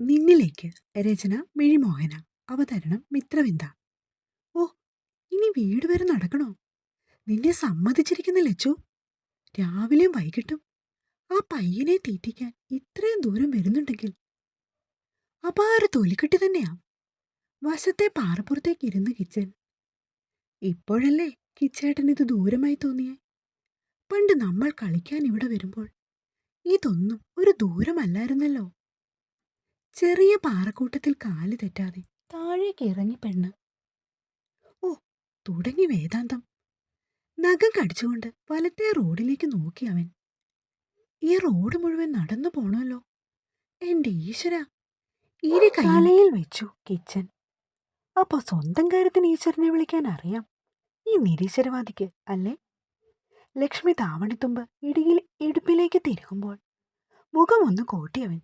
നിന്നിലേക്ക് രചന മിഴിമോഹന അവതരണം മിത്രവിന്ദ. ഓ ഇനി വീട് വരെ നടക്കണോ? നിന്നെ സമ്മതിച്ചിരിക്കുന്ന ലച്ചു. രാവിലെയും വൈകിട്ടും ആ പയ്യനെ തീറ്റിക്കാൻ ഇത്രയും ദൂരം വരുന്നുണ്ടെങ്കിൽ. അപാര തൊലിക്കെട്ടി തന്നെയാ. വശത്തെ പാറപ്പുറത്തേക്ക് ഇരുന്ന് കിച്ചൻ. ഇപ്പോഴല്ലേ കിച്ചേട്ടൻ ഇത് ദൂരമായി തോന്നിയേ? പണ്ട് നമ്മൾ കളിക്കാൻ ഇവിടെ വരുമ്പോൾ ഇതൊന്നും ഒരു ദൂരമല്ലായിരുന്നല്ലോ. ചെറിയ പാറക്കൂട്ടത്തിൽ കാൽ തെറ്റാതെ താഴേക്ക് ഇറങ്ങി പെണ്ണ്. ഓ തുടങ്ങി വേദാന്തം. നഖം കടിച്ചുകൊണ്ട് വലത്തെ റോഡിലേക്ക് നോക്കി അവൻ. ഈ റോഡ് മുഴുവൻ നടന്നു പോണല്ലോ എന്റെ ഈശ്വര. ഇരു കലയിൽ വെച്ചു കിച്ചൻ. അപ്പൊ സ്വന്തം കാര്യത്തിന് ഈശ്വരനെ വിളിക്കാൻ അറിയാം. ഈ നിരീശ്വരവാദിക്ക് അല്ലേ? ലക്ഷ്മി താവണിത്തുമ്പ് ഇടിയിൽ ഇടുപ്പിലേക്ക് തിരുകുമ്പോൾ മുഖമൊന്ന് കോട്ടിയവൻ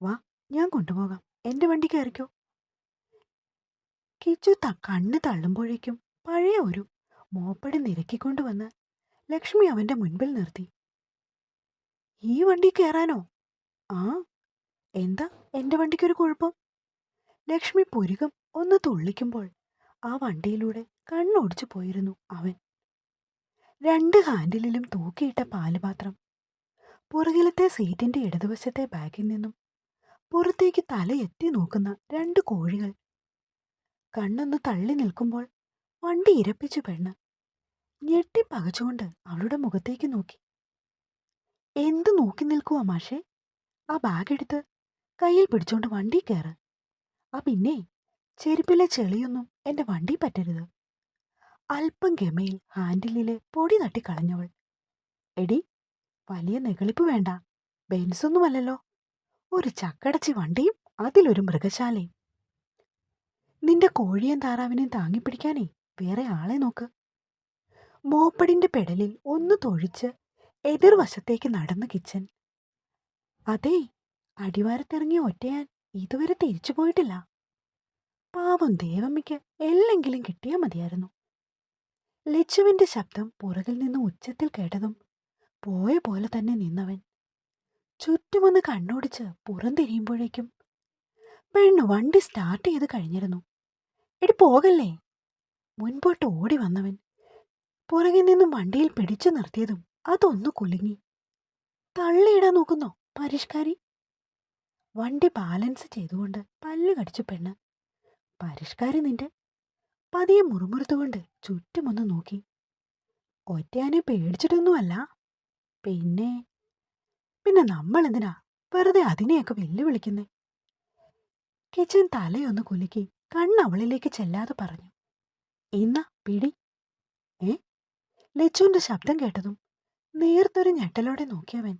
വാ ഞാൻ കൊണ്ടുപോകാം. എന്റെ വണ്ടി കയറിക്കോ? കിച്ചു ത കണ്ണ് തള്ളുമ്പോഴേക്കും പഴയ ഒരു മോപ്പടി നിരക്കിക്കൊണ്ടുവന്ന് ലക്ഷ്മി അവന്റെ മുൻപിൽ നിർത്തി. ഈ വണ്ടി കയറാനോ? ആ എന്താ എന്റെ വണ്ടിക്കൊരു കുഴപ്പം? ലക്ഷ്മി പുരുകം ഒന്ന് തുള്ളിക്കുമ്പോൾ ആ വണ്ടിയിലൂടെ കണ്ണൊടിച്ചു പോയിരുന്നു അവൻ. രണ്ട് ഹാൻഡിലിലും തൂക്കിയിട്ട പാലുപാത്രം പുറകിലത്തെ സീറ്റിന്റെ ഇടതുവശത്തെ ബാഗിൽ നിന്നും പുറത്തേക്ക് തലയെത്തി നോക്കുന്ന രണ്ട് കോഴികൾ. കണ്ണൊന്ന് തള്ളി നിൽക്കുമ്പോൾ വണ്ടി ഇരപ്പിച്ചു പെണ്ണ്. ഞെട്ടി പകച്ചുകൊണ്ട് അവളുടെ മുഖത്തേക്ക് നോക്കി. എന്ത് നോക്കി നിൽക്കുവാ മാഷേ? ആ ബാഗ് എടുത്ത് കയ്യിൽ പിടിച്ചോണ്ട് വണ്ടി കയറ് ആ പിന്നെ ചെരുപ്പിലെ ചെളിയൊന്നും എന്റെ വണ്ടി പറ്റരുത്. അല്പം ഗമയിൽ ഹാൻഡിലിലെ പൊടി തട്ടിക്കളഞ്ഞവൾ. എടി വലിയ നെകളിപ്പ് വേണ്ട. ബെൻസൊന്നുമല്ലല്ലോ. ഒരു ചക്കടച്ചി വണ്ടിയും അതിലൊരു മൃഗശാലയും. നിന്റെ കോഴിയും താറാവിനെയും താങ്ങിപ്പിടിക്കാനേ വേറെ ആളെ നോക്ക്. മോപ്പടിന്റെ പെടലിൽ ഒന്ന് തൊഴിച്ച് എതിർവശത്തേക്ക് നടന്ന കിച്ചൻ. അതേ അടിവാരത്തിറങ്ങിയ ഒറ്റയാൻ ഇതുവരെ തിരിച്ചു പോയിട്ടില്ല. പാവം ദേവമ്മയ്ക്ക് എല്ലെങ്കിലും കിട്ടിയാൽ മതിയായിരുന്നു. ലച്ചുവിന്റെ ശബ്ദം പുറകിൽ നിന്ന് ഉച്ചത്തിൽ കേട്ടതും പോയ പോലെ തന്നെ നിന്നവൻ. ചുറ്റുമൊന്ന് കണ്ണോടിച്ച് പുറംതിരിയുമ്പോഴേക്കും പെണ്ണ് വണ്ടി സ്റ്റാർട്ട് ചെയ്ത് കഴിഞ്ഞിരുന്നു. എടി പോകല്ലേ? മുൻപോട്ട് ഓടി വന്നവൻ പുറകിൽ നിന്നും വണ്ടിയിൽ പിടിച്ചു നിർത്തിയതും അതൊന്ന് കുലുങ്ങി. തള്ളിയിടാൻ നോക്കുന്നോ പരിഷ്കാരി? വണ്ടി ബാലൻസ് ചെയ്തുകൊണ്ട് പല്ല് കടിച്ചു പെണ്ണ്. പരിഷ്കാരി നിന്റെ? പതിയെ മുറുമുറുത്തുകൊണ്ട് ചുറ്റുമൊന്ന് നോക്കി. ഒറ്റയാനെ പേടിച്ചിട്ടൊന്നുമല്ല. പിന്നെ പിന്നെ നമ്മൾ എന്തിനാ വെറുതെ അതിനെയൊക്കെ വെല്ലുവിളിക്കുന്നേ? കിച്ചൻ തലയൊന്ന് കുലുക്കി കണ്ണ് അവളിലേക്ക് ചെല്ലാതെ പറഞ്ഞു. ഇന്ന പിടി. ഏ? ലച്ചുവിന്റെ ശബ്ദം കേട്ടതും നേർത്തൊരു ഞെട്ടലോടെ നോക്കിയവൻ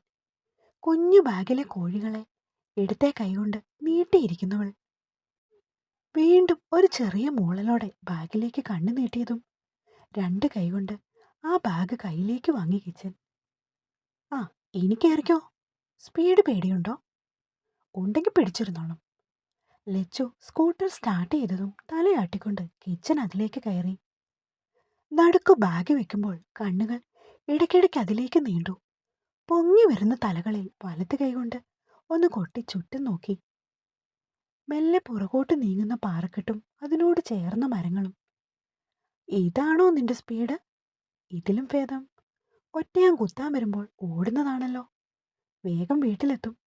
കുഞ്ഞു ബാഗിലെ കോഴികളെ ഇടത്തെ കൈകൊണ്ട് നീട്ടിയിരിക്കുന്നവൾ. വീണ്ടും ഒരു ചെറിയ മൂളലോടെ ബാഗിലേക്ക് കണ്ണു നീട്ടിയതും രണ്ട് കൈകൊണ്ട് ആ ബാഗ് കയ്യിലേക്ക് വാങ്ങി കിച്ചൻ. ആ ഇനി കയറിക്കോ സ്പീഡ് പേടിയുണ്ടോ? ഉണ്ടെങ്കിൽ പിടിച്ചിരുന്നോളും. ലച്ചു സ്കൂട്ടർ സ്റ്റാർട്ട് ചെയ്തതും തലയാട്ടിക്കൊണ്ട് കിച്ചൻ അതിലേക്ക് കയറി. നടുക്കു ബാഗ് വെക്കുമ്പോൾ കണ്ണുകൾ ഇടയ്ക്കിടയ്ക്ക് അതിലേക്ക് നീണ്ടു. പൊങ്ങി വരുന്ന തലകളിൽ വലത് കൈകൊണ്ട് ഒന്ന് കൊട്ടി ചുറ്റും നോക്കി. മെല്ലെ പുറകോട്ട് നീങ്ങുന്ന പാറക്കെട്ടും അതിനോട് ചേർന്ന മരങ്ങളും. ഇതാണോ നിന്റെ സ്പീഡ്? ഇതിലും ഭേദം. ഒറ്റയാൻ കുത്താൻ വരുമ്പോൾ ഓടുന്നതാണല്ലോ. വേഗം വീട്ടിലെത്തും.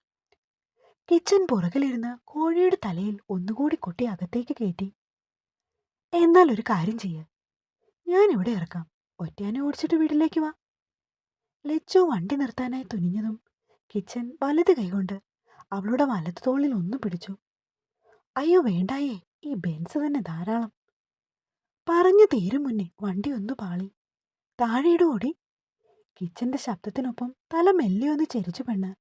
കിച്ചൻ പുറകിലിരുന്ന് കോഴിയുടെ തലയിൽ ഒന്നുകൂടി കൊട്ടി അകത്തേക്ക് കയറ്റി. എന്നാൽ ഒരു കാര്യം ചെയ്യ. ഞാൻ ഇവിടെ ഇറക്കാം. ഒറ്റയാനെ ഓടിച്ചിട്ട് വീട്ടിലേക്ക് വാ. ലച്ചു വണ്ടി നിർത്താനായി തുനിഞ്ഞതും കിച്ചൻ വലത് കൈകൊണ്ട് അവളുടെ വലത് തോളിൽ ഒന്ന് പിടിച്ചു. അയ്യോ വേണ്ടായേ. ഈ ബെൻസ് തന്നെ ധാരാളം. പറഞ്ഞു തീരും മുന്നേ വണ്ടി ഒന്ന് പാളി. താഴെയിട ഓടി കിച്ചന്റെ ശബ്ദത്തിനൊപ്പം തല മെല്ലെ ഒന്ന് ചെരിച്ചു പെണ്ണ്.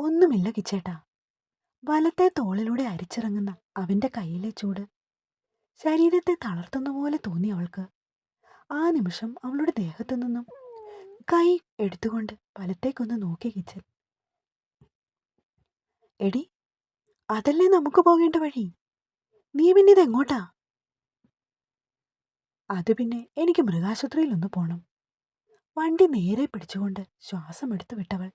ഒന്നുമില്ല കിച്ചേട്ടാ. വലത്തെ തോളിലൂടെ അരിച്ചിറങ്ങുന്ന അവന്റെ കയ്യിലെ ചൂട് ശരീരത്തെ തളർത്തുന്ന പോലെ തോന്നി അവൾക്ക്. ആ നിമിഷം അവളുടെ ദേഹത്തു നിന്നും കൈ എടുത്തുകൊണ്ട് വലത്തേക്കൊന്ന് നോക്കി കിച്ചൻ. എടി അതല്ലേ നമുക്ക് പോകേണ്ട വഴി? നീ പിന്നെ ഇതെങ്ങോട്ടാ? അത് പിന്നെ എനിക്ക് മൃഗാശുപത്രിയിൽ ഒന്ന് പോണം. വണ്ടി നേരെ പിടിച്ചുകൊണ്ട് ശ്വാസം എടുത്തു വിട്ടവൾ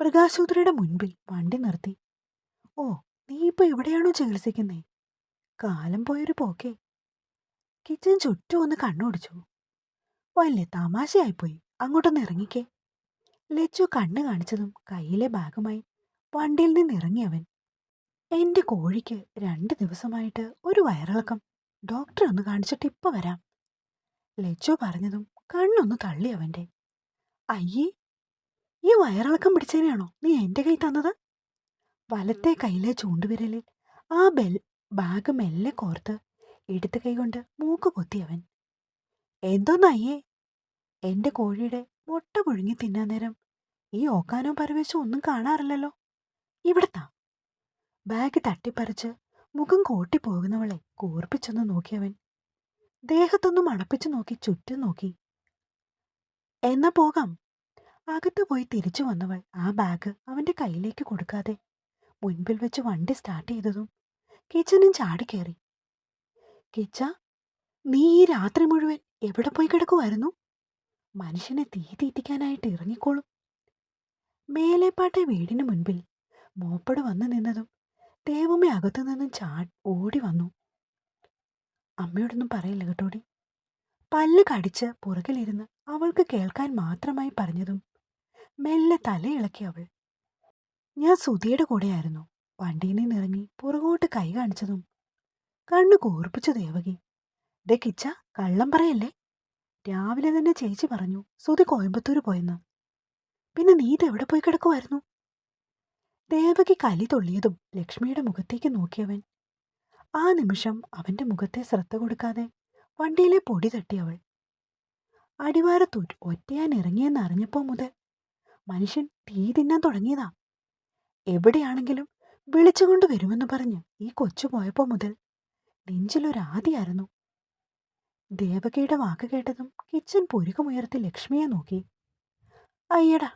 മൃഗാശുപത്രിയുടെ മുൻപിൽ വണ്ടി നിർത്തി. ഓ നീ ഇപ്പൊ എവിടെയാണോ ചികിത്സിക്കുന്നേ? കാലം പോയൊരു പോക്കേ. കിച്ചൻ ചുറ്റും ഒന്ന് കണ്ണോടിച്ചു. വലിയ തമാശയായിപ്പോയി. അങ്ങോട്ടൊന്ന് ഇറങ്ങിക്കേ. ലച്ചു കണ്ണ് കാണിച്ചതും കയ്യിലെ ഭാഗമായി വണ്ടിയിൽ നിന്ന് ഇറങ്ങി അവൻ കോഴിക്ക് രണ്ട് ദിവസമായിട്ട് ഒരു വയറിളക്കം. ഡോക്ടറെ ഒന്ന് കാണിച്ചിട്ട് ഇപ്പൊ വരാം. ലച്ചു പറഞ്ഞതും കണ്ണൊന്ന് തള്ളി അവന്റെ അയ്യേ ഈ വയറിളക്കം പിടിച്ചതിനാണോ നീ എന്റെ കൈ തന്നത്? വലത്തെ കൈയിലെ ചൂണ്ടുവിരലിൽ ആ ബെൽ ബാഗ് മെല്ലെ കോർത്ത് എടുത്ത കൈകൊണ്ട് മൂക്ക് കൊത്തിയവൻ എന്തോന്നയ്യേ എന്റെ കോഴിയുടെ മുട്ട പുഴുങ്ങി തിന്നാൻ നേരം ഈ ഓക്കാനോ പരവേശോ ഒന്നും കാണാറില്ലല്ലോ. ഇവിടത്താ ബാഗ് തട്ടിപ്പറിച്ച് മുഖം കോട്ടിപ്പോകുന്നവളെ കൂർപ്പിച്ചൊന്ന് നോക്കിയവൻ ദേഹത്തൊന്നും അണപ്പിച്ചു നോക്കി ചുറ്റും നോക്കി. എന്നാ പോകാം. അകത്ത് പോയി തിരിച്ചു വന്നവൾ ആ ബാഗ് അവന്റെ കയ്യിലേക്ക് കൊടുക്കാതെ മുൻപിൽ വെച്ച് വണ്ടി സ്റ്റാർട്ട് ചെയ്തതും കിച്ചനും ചാടിക്കേറി കിച്ച നീ ഈ രാത്രി മുഴുവൻ എവിടെ പോയി കിടക്കുമായിരുന്നു മനുഷ്യനെ തീ തീറ്റിക്കാനായിട്ട് ഇറങ്ങിക്കോളും. മേലേപ്പാട്ടെ വീടിന് മുൻപിൽ മോപ്പട് വന്നു നിന്നതും ദേവമ്മ അകത്തു നിന്നും ചാ ഓടി വന്നു. അമ്മയോടൊന്നും പറയില്ല കേട്ടോടി. പല്ല് കടിച്ച് പുറകിലിരുന്ന് അവൾക്ക് കേൾക്കാൻ മാത്രമായി പറഞ്ഞതും മെല്ലെ തലയിളക്കി അവൾ. ഞാൻ സുധിയുടെ കൂടെയായിരുന്നു. വണ്ടിയിൽ നിന്നിറങ്ങി പുറകോട്ട് കൈ കാണിച്ചതും. കണ്ണു കൂർപ്പിച്ചു ദേവകി. ദേ കിച്ച കള്ളം പറയല്ലേ? രാവിലെ തന്നെ ചേച്ചി പറഞ്ഞു സുധി കോയമ്പത്തൂർ പോയെന്ന്. പിന്നെ നീ എവിടെ പോയി കിടക്കുമായിരുന്നു ദേവകി കലി തൊള്ളിയതും ലക്ഷ്മിയുടെ മുഖത്തേക്ക് നോക്കിയവൻ. ആ നിമിഷം അവന്റെ മുഖത്തെ ശ്രദ്ധ കൊടുക്കാതെ വണ്ടിയിലെ പൊടി തട്ടിയവൾ അടിവാരത്തൂറ്റ് അടിവാരത്തു ഒറ്റയാൻ ഇറങ്ങിയെന്ന് അറിഞ്ഞപ്പോ മുതൽ മനുഷ്യൻ തീ തിന്നാൻ തുടങ്ങിയതാ. എവിടെയാണെങ്കിലും വിളിച്ചുകൊണ്ട് വരുമെന്ന് പറഞ്ഞ് ഈ കൊച്ചു പോയപ്പോ മുതൽ നെഞ്ചിലൊരാദിയായിരുന്നു. ദേവകിയുടെ വാക്ക് കേട്ടതും കിച്ചൻ പുരുക്കമുയർത്തി ലക്ഷ്മിയെ നോക്കി. അയ്യടാ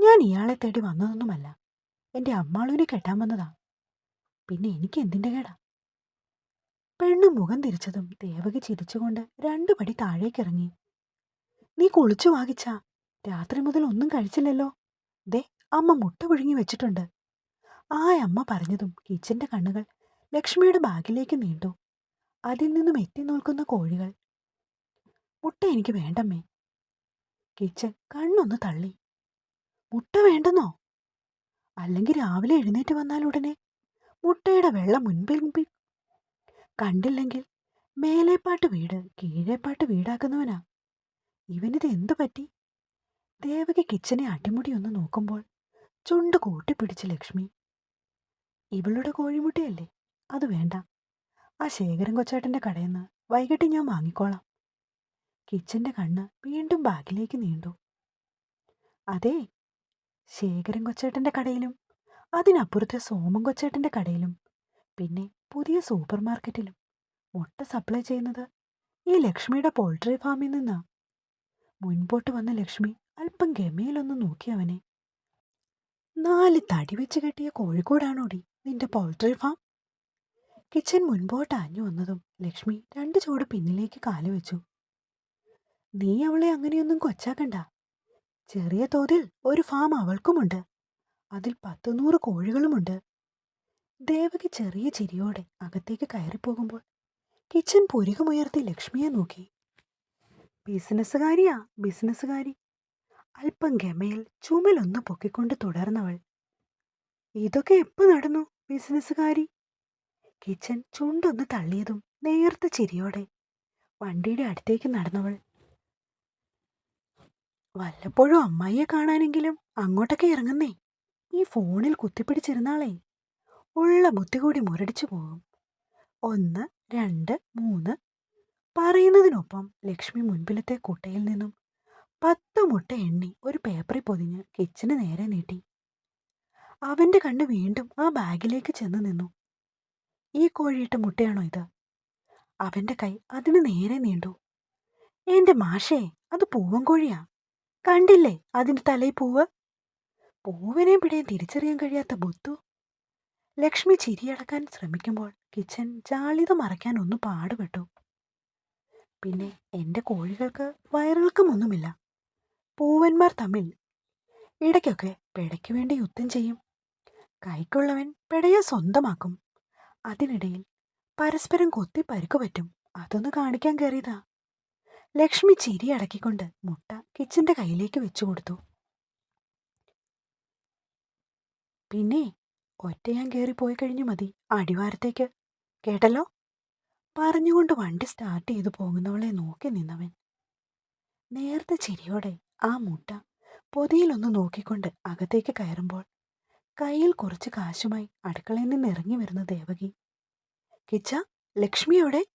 ഞാൻ ഇയാളെ തേടി വന്നതൊന്നുമല്ല. എന്റെ അമ്മാളൂനെ കെട്ടാൻ വന്നതാ. പിന്നെ എനിക്ക് എന്തിന്റെ കേടാ? പെണ്ണ് മുഖം തിരിച്ചതും ദേവകി ചിരിച്ചുകൊണ്ട് രണ്ടു പടി താഴേക്കിറങ്ങി. നീ കുളിച്ചു വാങ്ങിച്ചാ രാത്രി മുതൽ ഒന്നും കഴിച്ചില്ലല്ലോ. ദേ അമ്മ മുട്ട പുഴുങ്ങി വെച്ചിട്ടുണ്ട്. ആ അമ്മ പറഞ്ഞതും കിച്ചന്റെ കണ്ണുകൾ ലക്ഷ്മിയുടെ ബാഗിലേക്ക് നീണ്ടു. അതിൽ നിന്നും എത്തി നോൽക്കുന്ന കോഴികൾ. മുട്ട എനിക്ക് വേണ്ടമ്മേ. കിച്ചൻ കണ്ണൊന്ന് തള്ളി. മുട്ട വേണ്ടെന്നോ? അല്ലെങ്കിൽ രാവിലെ എഴുന്നേറ്റ് വന്നാൽ ഉടനെ മുട്ടയുടെ വെള്ളം മുൻപിൽ കണ്ടില്ലെങ്കിൽ മേലേപ്പാട്ട് വീട് കീഴേപ്പാട്ട് വീടാക്കുന്നവനാ. ഇവനിത് എന്തു പറ്റി? ദേവകി കിച്ചനെ അടിമുടി ഒന്ന് നോക്കുമ്പോൾ ചുണ്ട് കൂട്ടിപ്പിടിച്ച് ലക്ഷ്മി. ഇവളുടെ കോഴിമുട്ടയല്ലേ? അത് വേണ്ട. ആ ശേഖരൻ കൊച്ചേട്ടന്റെ കടയിൽ നിന്ന് വൈകിട്ട് ഞാൻ വാങ്ങിക്കോളാം. കിച്ചന്റെ കണ്ണ് വീണ്ടും ബാഗിലേക്ക് നീണ്ടു. അതെ ശേഖരൻ കൊച്ചേട്ടന്റെ കടയിലും അതിനപ്പുറത്തെ സോമൻ കൊച്ചേട്ടന്റെ കടയിലും പിന്നെ പുതിയ സൂപ്പർ മാർക്കറ്റിലും മുട്ട സപ്ലൈ ചെയ്യുന്നത് ഈ ലക്ഷ്മിയുടെ പോൾട്രി ഫാമിൽ നിന്നാണ് മുൻപോട്ട് വന്ന ലക്ഷ്മി അല്പം ഗമയിലൊന്ന് നോക്കി അവനെ. നാല് തടി വെച്ച് കെട്ടിയ കോഴിക്കോടാണോടി നിന്റെ പോൾട്രി ഫാം കിച്ചൻ മുൻപോട്ട് ആഞ്ഞു വന്നതും ലക്ഷ്മി രണ്ട് ചുവട് പിന്നിലേക്ക് കാൽ വെച്ചു. നീ അവളെ അങ്ങനെയൊന്നും കൊച്ചാക്കണ്ട. ചെറിയ തോതിൽ ഒരു ഫാം അവൾക്കുമുണ്ട്. അതിൽ പത്ത് നൂറ് കോഴികളുമുണ്ട്. ദേവകി ചെറിയ ചിരിയോടെ അകത്തേക്ക് കയറിപ്പോകുമ്പോൾ കിച്ചൻ പുരികമുയർത്തി ലക്ഷ്മിയെ നോക്കി. ബിസിനസ്സുകാരിയാ ബിസിനസ്സുകാരി അല്പം ഗമയിൽ ചുമലൊന്ന് പൊക്കിക്കൊണ്ട് തുടർന്നവൾ. ഇതൊക്കെ എപ്പോ നടന്നു ബിസിനസ്സുകാരി? കിച്ചൻ ചുണ്ടൊന്ന് തള്ളിയതും നേർത്ത ചിരിയോടെ വണ്ടിയുടെ അടുത്തേക്ക് നടന്നവൾ. വല്ലപ്പോഴും അമ്മായിയെ കാണാനെങ്കിലും അങ്ങോട്ടൊക്കെ ഇറങ്ങുന്നേ. ഈ ഫോണിൽ കുത്തിപ്പിടിച്ചിരുന്നാളേ. ഉള്ള ബുദ്ധി കൂടി മുരടിച്ചു പോകും. ഒന്ന് രണ്ട് മൂന്ന് പറയുന്നതിനൊപ്പം ലക്ഷ്മി മുൻപിലത്തെ കുട്ടയിൽ നിന്നും പത്ത് മുട്ട എണ്ണി ഒരു പേപ്പറിൽ പൊതിഞ്ഞ് കിച്ചന് നേരെ നീട്ടി. അവന്റെ കണ്ണ് വീണ്ടും ആ ബാഗിലേക്ക് ചെന്ന് നിന്നു. ഈ കോഴിയിട്ട മുട്ടയാണോ ഇത്? അവന്റെ കൈ അതിന് നേരെ നീണ്ടു. എന്റെ മാഷേ അത് പൂവൻ കോഴിയാ. കണ്ടില്ലേ അതിന്റെ തലയിൽ പൂവ്? പൂവിനെയും പിടിയും തിരിച്ചറിയാൻ കഴിയാത്ത ബുദ്ധു. ലക്ഷ്മി ചിരിയടക്കാൻ ശ്രമിക്കുമ്പോൾ കിച്ചൻ ജാളിത മറയ്ക്കാൻ ഒന്ന് പാടുപെട്ടു. പിന്നെ എന്റെ കോഴികൾക്ക് വയറിളക്കമൊന്നുമില്ല പൂവന്മാർ തമ്മിൽ ഇടയ്ക്കൊക്കെ പെടയ്ക്ക് വേണ്ടി യുദ്ധം ചെയ്യും. കൈക്കുള്ളവൻ പെടയെ സ്വന്തമാക്കും. അതിനിടയിൽ പരസ്പരം കൊത്തി പരുക്കു പറ്റും. അതൊന്ന് കാണിക്കാൻ കയറിയതാ. ലക്ഷ്മി ചിരി അടക്കിക്കൊണ്ട് മുട്ട കിച്ചന്റെ കയ്യിലേക്ക് വെച്ചു കൊടുത്തു. പിന്നെ ഒറ്റയാൻ കയറി പോയി കഴിഞ്ഞു മതി. അടിവാരത്തേക്ക്. കേട്ടല്ലോ? പറഞ്ഞുകൊണ്ട് വണ്ടി സ്റ്റാർട്ട് ചെയ്തു പോകുന്നവളെ നോക്കി നിന്നവൻ. നേർത്ത ചിരിയോടെ ആ മുട്ട പൊതിയിലൊന്ന് നോക്കിക്കൊണ്ട് അകത്തേക്ക് കയറുമ്പോൾ കയ്യിൽ കുറച്ച് കാശുമായി അടുക്കളയിൽ നിന്ന് ഇറങ്ങി വരുന്ന ദേവകി കിച്ച ലക്ഷ്മി എവിടെ?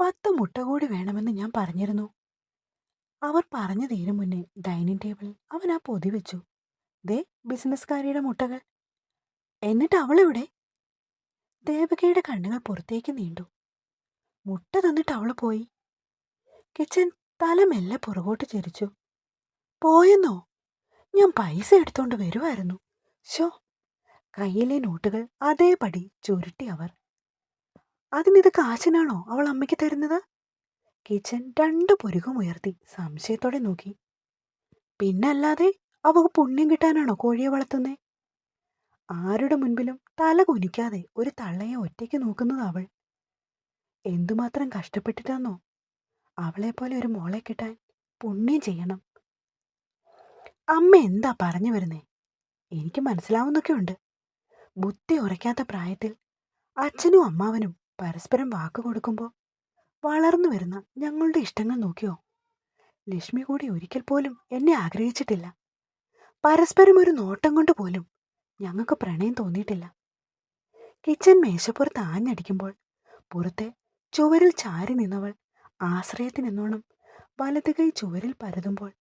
പത്ത് മുട്ട കൂടി വേണമെന്ന് ഞാൻ പറഞ്ഞിരുന്നു. അവർ പറഞ്ഞു തീരും മുന്നേ ഡൈനിങ് ടേബിളിൽ അവൻ ആ പൊതി വെച്ചു. ദേ ബിസിനസ്സുകാരിയുടെ മുട്ടകൾ. എന്നിട്ട് അവളെവിടെ? ദേവകിയുടെ കണ്ണുകൾ പുറത്തേക്ക് നീണ്ടു. മുട്ട തന്നിട്ട് അവൾ പോയി? കിച്ചൻ തല മെല്ലെ പുറകോട്ട് ചിരിച്ചു. പോയെന്നോ? ഞാൻ പൈസ എടുത്തോണ്ട് വരുമായിരുന്നു ഷോ കയ്യിലെ നോട്ടുകൾ അതേപടി ചുരുട്ടി അവർ. അതിനിത് കാശിനാണോ അവൾ അമ്മയ്ക്ക് തരുന്നത്? കിച്ചൻ രണ്ടു പുരുകം ഉയർത്തി സംശയത്തോടെ നോക്കി. പിന്നല്ലാതെ അവക്ക് പുണ്യം കിട്ടാനാണോ കോഴിയെ വളർത്തുന്നേ? ആരുടെ മുൻപിലും തല കുനിക്കാതെ ഒരു തള്ളയെ ഒറ്റയ്ക്ക് നോക്കുന്നത് അവൾ. എന്തുമാത്രം കഷ്ടപ്പെട്ടിട്ടാന്നോ? അവളെപ്പോലെ ഒരു മോളെ കിട്ടാൻ പുണ്യം ചെയ്യണം. അമ്മ എന്താ പറഞ്ഞു വരുന്നേ? എനിക്ക് മനസ്സിലാവുന്നൊക്കെ ഉണ്ട്. ബുദ്ധി ഉറയ്ക്കാത്ത പ്രായത്തിൽ അച്ഛനും അമ്മാവനും പരസ്പരം വാക്ക് കൊടുക്കുമ്പോൾ വളർന്നു വരുന്ന ഞങ്ങളുടെ ഇഷ്ടങ്ങൾ നോക്കിയോ? ലക്ഷ്മി കൂടി ഒരിക്കൽ പോലും എന്നെ ആഗ്രഹിച്ചിട്ടില്ല. പരസ്പരം ഒരു നോട്ടം കൊണ്ട് പോലും ഞങ്ങൾക്ക് പ്രണയം തോന്നിയിട്ടില്ല. കിച്ചൻ മേശപ്പുറത്ത് ആഞ്ഞടിക്കുമ്പോൾ പുറത്തെ ചുവരിൽ ചാരി നിന്നവൾ ആശ്രയത്തിനെന്നോണം വലത് കൈ ചുവരിൽ പരതുമ്പോൾ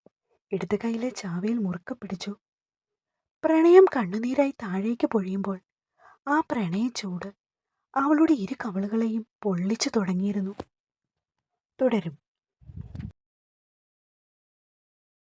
ഇടത് കൈയിലെ ചാവിയിൽ മുറുക്ക പിടിച്ചു. പ്രണയം കണ്ണുനീരായി താഴേക്ക് പൊഴിയുമ്പോൾ ആ പ്രണയ ചൂട് അവളുടെ ഇരു കവളുകളെയും പൊള്ളിച്ചു തുടങ്ങിയിരുന്നു. തുടരും.